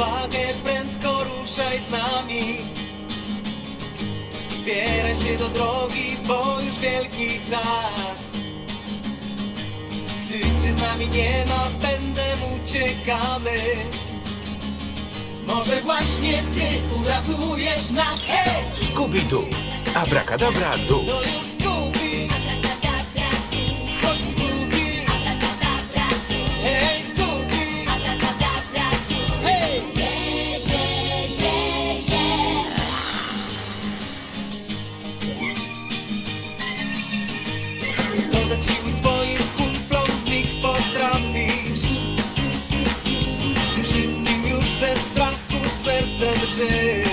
odwagę, prędko ruszaj z nami. Zbieraj się do drogi, bo już wielki czas. Gdy cię z nami nie ma, pędem uciekamy. Może właśnie ty uratujesz nas, hej! Scooby-Doo. Abracadabra, dół. Dodać siły swoim kumplom nich potrafisz. Wszystkim już ze strachu serce drży